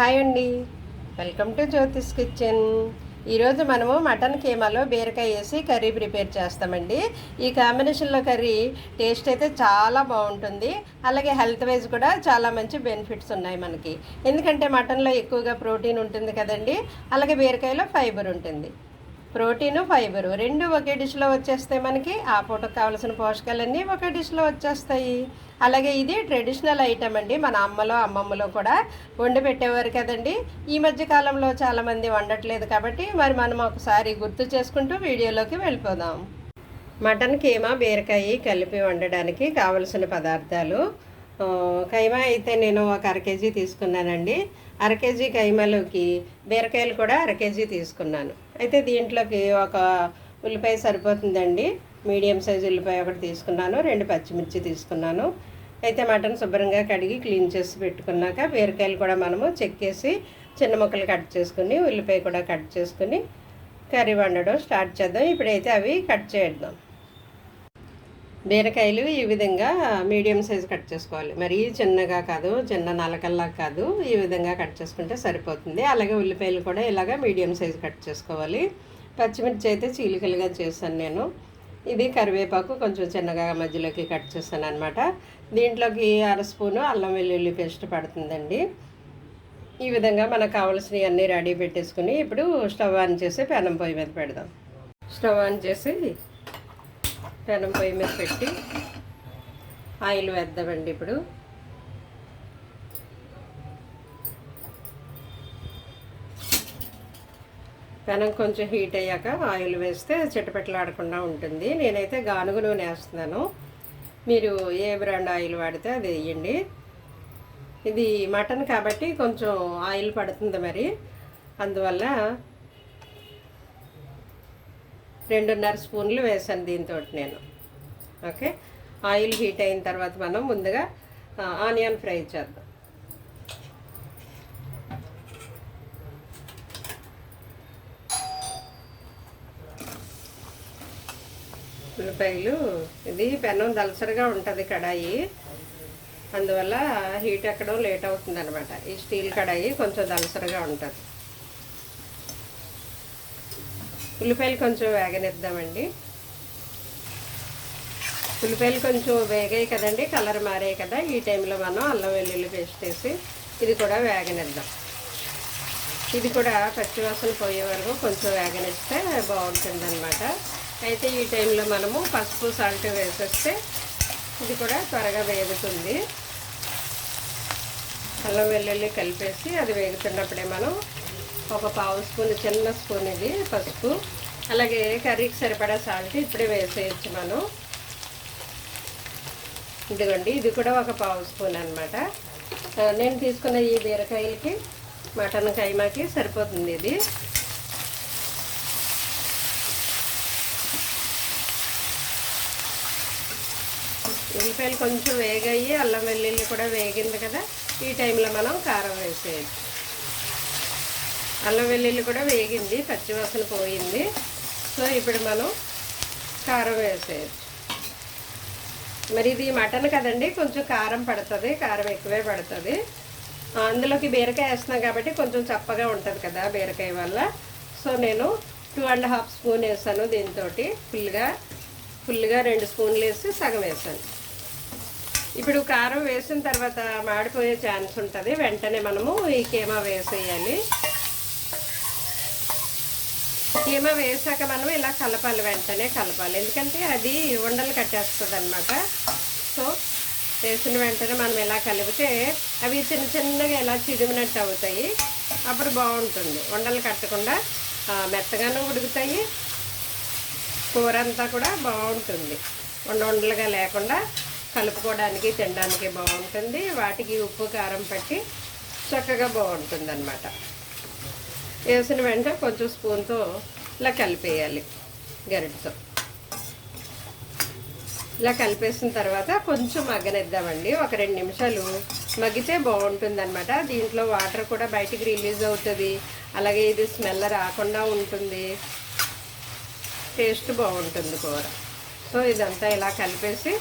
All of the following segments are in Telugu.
హాయ్ అండి. Welcome to Jyothish kitchen. ఈరోజు మనము మటన్ కీమాలో బీరకాయ వేసి కర్రీ ప్రిపేర్ చేస్తామండి. ఈ కాంబినేషన్లో కర్రీ టేస్ట్ అయితే చాలా బాగుంటుంది. అలాగే హెల్త్ వైజ్ కూడా చాలా మంచి బెనిఫిట్స్ ఉన్నాయి మనకి. ఎందుకంటే మటన్లో ఎక్కువగా ప్రోటీన్ ఉంటుంది కదండి. అలాగే బీరకాయలో ఫైబర్ ఉంటుంది. Protein fibre. రెండు ఒకే డిష్లో వచ్చేస్తే మనకి ఆ పూటకు కావాల్సిన పోషకాలన్నీ ఒకే డిష్లో వచ్చేస్తాయి. అలాగే ఇది ట్రెడిషనల్ ఐటమ్ అండి. మన అమ్మలో అమ్మమ్మలో కూడా వండి పెట్టేవారు కదండి. ఈ మధ్య కాలంలో చాలామంది వండట్లేదు కాబట్టి మరి మనం ఒకసారి గుర్తు చేసుకుంటూ వీడియోలోకి వెళ్ళిపోదాం. మటన్ కీమా బీరకాయ కలిపి వండడానికి కావలసిన పదార్థాలు. కైమా అయితే నేను ఒక అర కేజీ తీసుకున్నానండి. అర కేజీ కైమాలోకి బీరకాయలు కూడా అర కేజీ తీసుకున్నాను. అయితే దీంట్లోకి ఒక ఉల్లిపాయ సరిపోతుందండి. మీడియం సైజు ఉల్లిపాయ ఒకటి తీసుకున్నాను రెండు పచ్చిమిర్చి తీసుకున్నాను. అయితే మటన్ శుభ్రంగా కడిగి క్లీన్ చేసి పెట్టుకున్నాక బీరకాయలు కూడా మనము చెక్కేసి చిన్న ముక్కలు కట్ చేసుకుని ఉల్లిపాయ కూడా కట్ చేసుకుని కర్రీ వండడం స్టార్ట్ చేద్దాం. ఇప్పుడైతే అవి కట్ చేద్దాం. బీరకాయలు ఈ విధంగా మీడియం సైజు కట్ చేసుకోవాలి. మరీ చిన్నగా కాదు చిన్న నలకల్లా కాదు ఈ విధంగా కట్ చేసుకుంటే సరిపోతుంది. అలాగే ఉల్లిపాయలు కూడా ఇలాగ మీడియం సైజు కట్ చేసుకోవాలి. పచ్చిమిర్చి అయితే చీలికలుగా చేశాను నేను. ఇది కరివేపాకు కొంచెం చిన్నగా మధ్యలోకి కట్ చేశాను అనమాట దీంట్లోకి అర స్పూను అల్లం వెల్లుల్లి పేస్ట్ పడుతుందండి. ఈ విధంగా మనకు కావాల్సినవి అన్నీ రెడీ పెట్టేసుకుని ఇప్పుడు స్టవ్ ఆన్ చేసి పెనం పొయ్యి మీద పెడదాం. స్టవ్ ఆన్ చేసి పెనం పొయ్యి మీద పెట్టి ఆయిల్ వేద్దామండి ఇప్పుడు. పెనం కొంచెం హీట్ అయ్యాక ఆయిల్ వేస్తే చిటపెట్టలాడకుండా ఉంటుంది. నేనైతే గానుగు నూనె వేస్తున్నాను. మీరు ఏ బ్రాండ్ ఆయిల్ వాడితే అది వేయండి. ఇది మటన్ కాబట్టి కొంచెం ఆయిల్ పడుతుంది మరి. అందువల్ల రెండున్నర స్పూన్లు వేసాను దీంతో నేను. ఓకే? ఆయిల్ హీట్ అయిన తర్వాత మనం ముందుగా ఆనియన్ ఫ్రై చేద్దాం. ఉల్లిపాయలు ఇది పెనం దలసరిగా ఉంటుంది కడాయి. అందువల్ల హీట్ ఎక్కడం లేట్ అవుతుంది అనమాట ఈ స్టీల్ కడాయి కొంచెం దలసరిగా ఉంటుంది. ఉల్లిపాయలు కొంచెం వేగనిద్దామండి. ఉల్లిపాయలు కొంచెం వేగాయి కదండి కలర్ మారాయి కదా ఈ టైంలో మనం అల్లం వెల్లుల్లి పేస్ట్ వేసి ఇది కూడా వేగనిద్దాం. ఇది కూడా పచ్చివాసన పోయే వరకు కొంచెం వేగనిస్తే బాగుంటుంది అనమాట అయితే ఈ టైంలో మనము పసుపు సాల్ట్ వేసేస్తే ఇది కూడా త్వరగా వేగుతుంది. అల్లం వెల్లుల్లి కలిపేసి అది వేగుతున్నప్పుడే మనం ఒక పావు స్పూన్ చిన్న స్పూన్ ఇది పసుపు. అలాగే కర్రీకి సరిపడా సాల్ట్ ఇప్పుడే వేసేయచ్చు మనం. ఇదిగోండి ఇది కూడా ఒక పావు స్పూన్ అనమాట నేను తీసుకున్న ఈ బీరకాయలకి మటన్ కైమాకి సరిపోతుంది ఇది. ఉల్లిపాయలు కొంచెం వేగాయి అల్లం వెల్లుల్లి కూడా వేగింది కదా. ఈ టైంలో మనం కారం వేసేయచ్చు. అల్లం వెల్లుల్లి కూడా వేగింది పచ్చివాసన పోయింది. సో ఇప్పుడు మనం కారం వేసేయచ్చు. మరి ఇది మటన్ కదండి కొంచెం కారం పడుతుంది కారం ఎక్కువే పడుతుంది. అందులోకి బీరకాయ వేస్తున్నాం కాబట్టి కొంచెం చప్పగా ఉంటుంది కదా బీరకాయ వల్ల. సో నేను టూ అండ్ హాఫ్ స్పూన్ వేసాను దీంతో ఫుల్గా ఫుల్గా రెండు స్పూన్లు వేసి సగం వేసాను. ఇప్పుడు కారం వేసిన తర్వాత మాడిపోయే ఛాన్స్ ఉంటుంది. వెంటనే మనము ఈ కేమా వేసేయాలి. కీమా వేసాక మనం ఇలా కలపాలి వెంటనే కలపాలి. ఎందుకంటే అది ఉండలు కట్టేస్తుంది అనమాట సో వేసిన వెంటనే మనం ఇలా కలిపితే అవి చిన్న చిన్నగా ఇలా చిదిమినట్టు అవుతాయి. అప్పుడు బాగుంటుంది. ఉండలు కట్టకుండా ఆ, ఉడుకుతాయి. కూర అంతా కూడా బాగుంటుంది. ఉండ ఉండలుగా లేకుండా కలుపుకోవడానికి తినడానికి బాగుంటుంది. వాటికి ఉప్పు కారం పట్టి చక్కగా బాగుంటుంది అనమాట వేసిన వెంటనే కొంచెం స్పూన్తో ఇలా కలిపేయాలి గరిటతో. ఇలా కలిపేసిన తర్వాత కొంచెం మగ్గనిద్దామండి. ఒక రెండు నిమిషాలు మగ్గితే బాగుంటుంది అనమాట దీంట్లో వాటర్ కూడా బయటికి రిలీజ్ అవుతుంది. అలాగే ఇది స్మెల్ రాకుండా ఉంటుంది. టేస్ట్ బాగుంటుంది కూర. సో ఇదంతా ఇలా కలిపేసి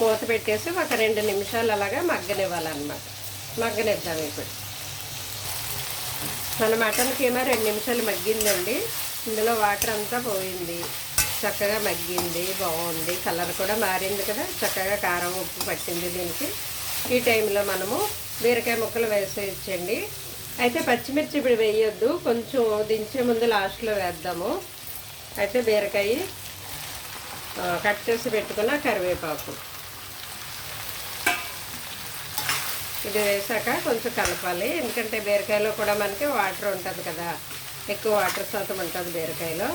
మూత పెట్టేసి ఒక రెండు నిమిషాలు అలాగా మగ్గనివ్వాలన్నమాట. మగ్గనిద్దాం ఇప్పుడు. మన మటన్కి ఏమో రెండు నిమిషాలు మగ్గిందండి. ఇందులో వాటర్ అంతా పోయింది. చక్కగా మగ్గింది బాగుంది. కలర్ కూడా మారింది కదా. చక్కగా కారం ఉప్పు పట్టింది దీనికి. ఈ టైంలో మనము బీరకాయ ముక్కలు వేసేయచ్చండి. అయితే పచ్చిమిర్చి ఇప్పుడు వేయొద్దు. కొంచెం దించే ముందు లాస్ట్లో వేద్దాము. అయితే బీరకాయ కట్ చేసి పెట్టుకున్న కరివేపాకు. ఇది వేసాక కొంచెం కలపాలి. ఎందుకంటే బీరకాయలో కూడా మనకి వాటర్ ఉంటుంది కదా. ఎక్కువ వాటర్ శాతం ఉంటుంది బీరకాయలో.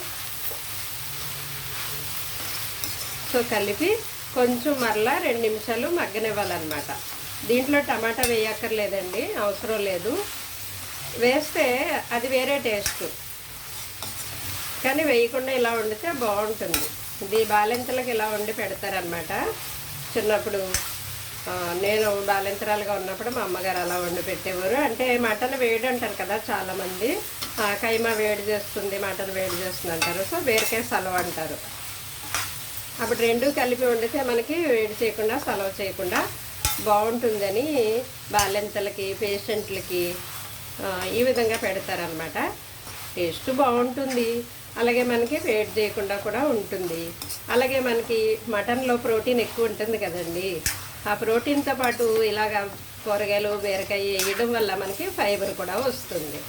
సో కలిపి కొంచెం మరలా రెండు నిమిషాలు మగ్గనివ్వాలన్నమాట. దీంట్లో టమాటా వేయక్కర్లేదండి అవసరం లేదు. వేస్తే అది వేరే టేస్ట్. కానీ వేయకుండా ఇలా వండితే బాగుంటుంది. ఇది బాలింతలకు ఇలా వండి పెడతారనమాట చిన్నప్పుడు నేను బాలింతరాలుగా ఉన్నప్పుడు మా అమ్మగారు అలా వండి పెట్టేవారు. అంటే మటన్ వేడి అంటారు కదా చాలామంది. కైమా వేడి చేస్తుంది మటన్ వేడి చేస్తుంది అంటారు సో బీరకాయ సలవ అంటారు. అప్పుడు రెండు కలిపి వండితే మనకి వేడి చేయకుండా సలవ చేయకుండా బాగుంటుందని బాలెంతలకి పేషెంట్లకి ఈ విధంగా పెడతారనమాట టేస్ట్ బాగుంటుంది. అలాగే మనకి వేడి చేయకుండా కూడా ఉంటుంది. అలాగే మనకి మటన్లో ప్రోటీన్ ఎక్కువ ఉంటుంది కదండి. ఆ ప్రోటీన్తో పాటు ఇలాగ కూరగాయలు బీరకాయ వేయడం వల్ల మనకి ఫైబర్ కూడా వస్తుంది.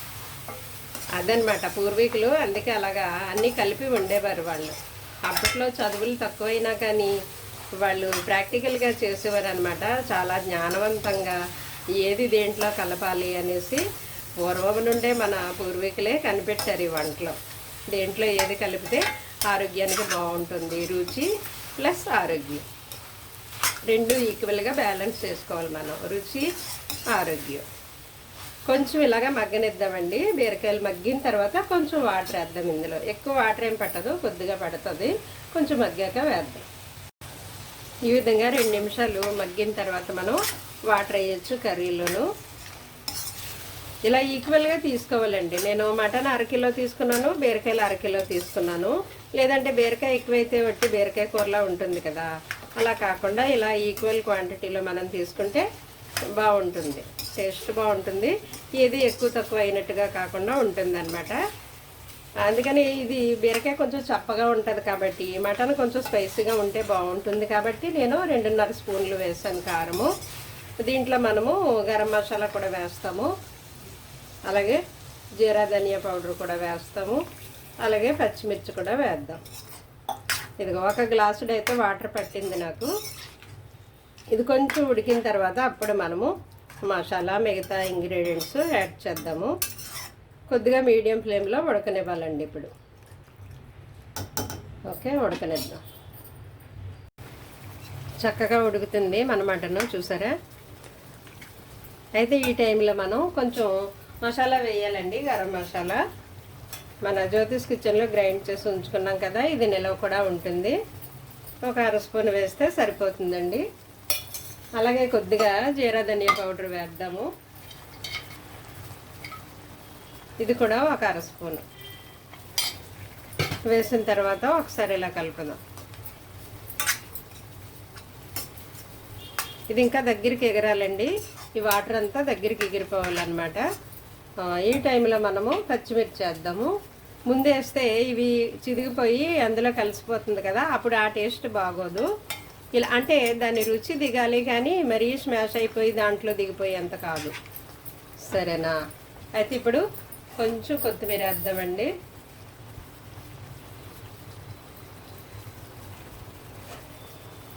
అదనమాట పూర్వీకులు అందుకే అలాగా అన్నీ కలిపి ఉండేవారు వాళ్ళు. అప్పట్లో చదువులు తక్కువైనా కానీ వాళ్ళు ప్రాక్టికల్గా చేసేవారు అనమాట చాలా జ్ఞానవంతంగా ఏది దేంట్లో కలపాలి అనేసి పూర్వం నుండే మన పూర్వీకులే కనిపెట్టారు ఈ వంటలో. దేంట్లో ఏది కలిపితే ఆరోగ్యానికి బాగుంటుంది రుచి ప్లస్ ఆరోగ్యం. రెండు ఈక్వల్గా బ్యాలెన్స్ చేసుకోవాలి మనం రుచి ఆరోగ్యం. కొంచెం ఇలాగ మగ్గనిద్దామండి. బీరకాయలు మగ్గిన తర్వాత కొంచెం వాటర్ వేద్దాం ఇందులో. ఎక్కువ వాటర్ ఏం పట్టదు కొద్దిగా పడుతుంది. కొంచెం మగ్గాక వేద్దాం. ఈ విధంగా రెండు నిమిషాలు మగ్గిన తర్వాత మనం వాటర్ వేయచ్చు కర్రీలోను. ఇలా ఈక్వల్గా తీసుకోవాలండి. నేను మటన్ అరకిలో తీసుకున్నాను బీరకాయలు అరకిలో తీసుకున్నాను. లేదంటే బీరకాయ ఎక్కువైతే వట్టి బీరకాయ కూరలా ఉంటుంది కదా. అలా కాకుండా ఇలా ఈక్వల్ క్వాంటిటీలో మనం తీసుకుంటే బాగుంటుంది. టేస్ట్ బాగుంటుంది. ఏది ఎక్కువ తక్కువ అయినట్టుగా కాకుండా ఉంటుంది అందుకని ఇది బీరకాయ కొంచెం చప్పగా ఉంటుంది కాబట్టి మటన్ కొంచెం స్పైసీగా ఉంటే బాగుంటుంది కాబట్టి నేను రెండున్నర స్పూన్లు వేసాను కారము. దీంట్లో మనము గరం మసాలా కూడా వేస్తాము. అలాగే జీరా ధనియా పౌడర్ కూడా వేస్తాము. అలాగే పచ్చిమిర్చి కూడా వేద్దాం. ఇదిగో ఒక గ్లాసుడు అయితే వాటర్ పట్టింది నాకు. ఇది కొంచెం ఉడికిన తర్వాత అప్పుడు మనము మసాలా మిగతా ఇంగ్రీడియంట్స్ యాడ్ చేద్దాము. కొద్దిగా మీడియం ఫ్లేమ్లో ఉడకనివ్వాలండి ఇప్పుడు. ఓకే ఉడకనిద్దాం. చక్కగా ఉడుకుతుంది మన మటన్ చూసారా? అయితే ఈ టైంలో మనం కొంచెం మసాలా వేయాలండి గరం మసాలా. మన జ్యోతిష్ కిచెన్లో గ్రైండ్ చేసి ఉంచుకున్నాం కదా ఇది నిలవ కూడా ఉంటుంది. ఒక అర స్పూన్ వేస్తే సరిపోతుందండి. అలాగే కొద్దిగా జీరా ధనియా పౌడర్ వేద్దాము. ఇది కూడా ఒక అర స్పూను. వేసిన తర్వాత ఒకసారి ఇలా కలుపుదాం. ఇది ఇంకా దగ్గరికి ఎగరాలండి. ఈ వాటర్ అంతా దగ్గరికి ఎగిరిపోవాలన్నమాట. ఈ టైంలో మనము పచ్చిమిర్చి వేద్దాము ముందేస్తే ఇవి చిరిగిపోయి అందులో కలిసిపోతుంది కదా అప్పుడు ఆ టేస్ట్ బాగోదు. ఇలా అంటే దాని రుచి దిగాలి కానీ మరీ స్మాష్ అయిపోయి దాంట్లో దిగిపోయేంత కాదు. సరేనా? అయితే ఇప్పుడు కొంచెం కొత్తిమీర వేద్దామండి.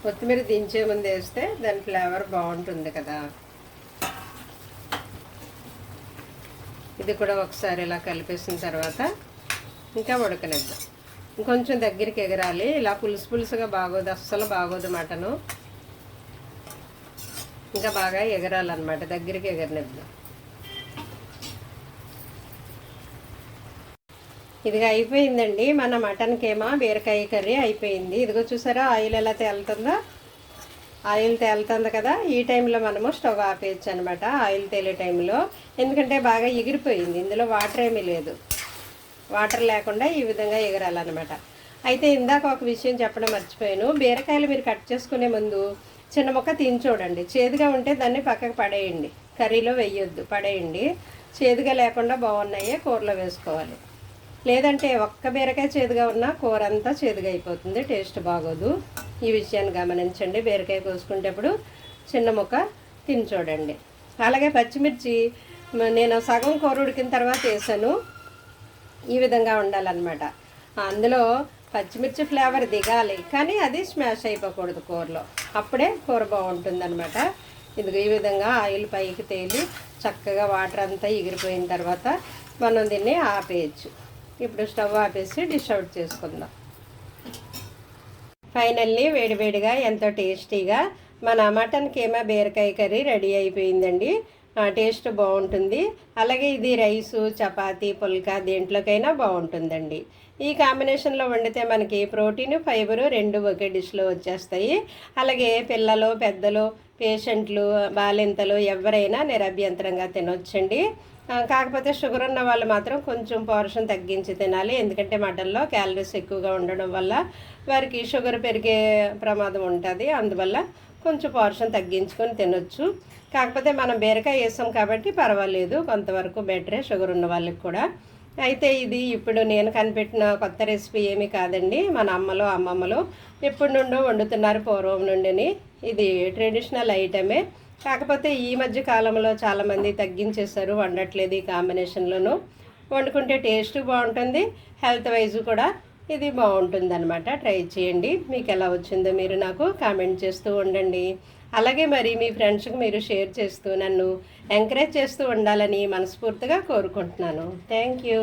కొత్తిమీర దించే ముందు వేస్తే దాని ఫ్లేవర్ బాగుంటుంది కదా. ఇది కూడా ఒకసారి ఇలా కలిపేసిన తర్వాత ఇంకా ఉడకనిద్దాం. ఇంకొంచెం దగ్గరికి ఎగరాలి. ఇలా పులుసు పులుసుగా బాగోదు అస్సలు బాగోదు మటను. ఇంకా బాగా ఎగరాలన్నమాట దగ్గరికి ఎగరనిద్దాం ఇదిగా అయిపోయిందండి మన మటన్కి బీరకాయ కర్రీ అయిపోయింది. ఇదిగో చూసారా ఆయిల్ ఎలా తేలుతుందో? ఆయిల్ తేలుతుంది కదా ఈ టైంలో మనము స్టవ్ ఆపేయచ్చు అనమాట ఆయిల్ తేలే టైంలో. ఎందుకంటే బాగా ఎగిరిపోయింది ఇందులో వాటర్ ఏమీ లేదు. వాటర్ లేకుండా ఈ విధంగా ఎగరాలన్నమాట. అయితే ఇందాక ఒక విషయం చెప్పడం మర్చిపోయాను. బీరకాయలు మీరు కట్ చేసుకునే ముందు చిన్న మొక్క తిని చూడండి. చేదుగా ఉంటే దాన్ని పక్కకు పడేయండి. కర్రీలో వేయొద్దు. పడేయండి. చేదుగా లేకుండా బాగున్నాయి కూరలో వేసుకోవాలి. లేదంటే ఒక్క బీరకాయ చేదుగా ఉన్నా కూర అంతా చేదుగా అయిపోతుంది. టేస్ట్ బాగోదు. ఈ విషయాన్ని గమనించండి. బీరకాయ కోసుకునేటప్పుడు చిన్న ముక్క తిని చూడండి. అలాగే పచ్చిమిర్చి నేను సగం కూర ఉడికిన తర్వాత వేసాను. ఈ విధంగా ఉండాలన్నమాట. అందులో పచ్చిమిర్చి ఫ్లేవర్ దిగాలి కానీ అది స్మాష్ అయిపోకూడదు కూరలో. అప్పుడే కూర బాగుంటుంది అనమాట ఇదిగో ఈ విధంగా ఆయిల్ పైకి తేలి చక్కగా వాటర్ అంతా ఎగిరిపోయిన తర్వాత మనం దీన్ని ఆపేయచ్చు. ఇప్పుడు స్టవ్ ఆపేసి డిష్ అవుట్ చేసుకుందాం. ఫైనల్లీ వేడివేడిగా ఎంతో టేస్టీగా మన మటన్ ఏమో బీరకాయ కర్రీ రెడీ అయిపోయిందండి. టేస్ట్ బాగుంటుంది. అలాగే ఇది రైసు చపాతి పుల్కా దేంట్లోకైనా బాగుంటుందండి. ఈ కాంబినేషన్లో వండితే మనకి ప్రోటీన్ ఫైబరు రెండు ఒకే డిష్లో వచ్చేస్తాయి. అలాగే పిల్లలు పెద్దలు పేషెంట్లు బాలింతలు ఎవరైనా నిరభ్యంతరంగా తినొచ్చండి. కాకపోతే షుగర్ ఉన్న వాళ్ళు మాత్రం కొంచెం పోర్షన్ తగ్గించి తినాలి. ఎందుకంటే మటన్లో క్యాలరీస్ ఎక్కువగా ఉండడం వల్ల వారికి షుగర్ పెరిగే ప్రమాదం ఉంటుంది. అందువల్ల కొంచెం పోర్షన్ తగ్గించుకొని తినొచ్చు. కాకపోతే మనం బీరకాయ వేసాం కాబట్టి పర్వాలేదు. కొంతవరకు బెటరే షుగర్ ఉన్న వాళ్ళకి కూడా. అయితే ఇది ఇప్పుడు నేను కనిపెట్టిన కొత్త రెసిపీ ఏమీ కాదండి. మన అమ్మలో అమ్మమ్మలు ఎప్పటి నుండో వండుతున్నారు పూర్వం నుండిని. ఇది ట్రెడిషనల్ ఐటమే. కాకపోతే ఈ మధ్య కాలంలో చాలామంది తగ్గించేశారు వండట్లేదు ఈ కాంబినేషన్లోనూ వండుకుంటే టేస్ట్ బాగుంటుంది హెల్త్ వైజ్ కూడా ఇది బాగుంటుంది అనమాట ట్రై చేయండి. మీకు ఎలా వచ్చిందో మీరు నాకు కామెంట్ చేస్తూ ఉండండి. అలాగే మరి మీ ఫ్రెండ్స్కి మీరు షేర్ చేస్తూ నన్ను ఎంకరేజ్ చేస్తూ ఉండాలని మనస్ఫూర్తిగా కోరుకుంటున్నాను. Thank you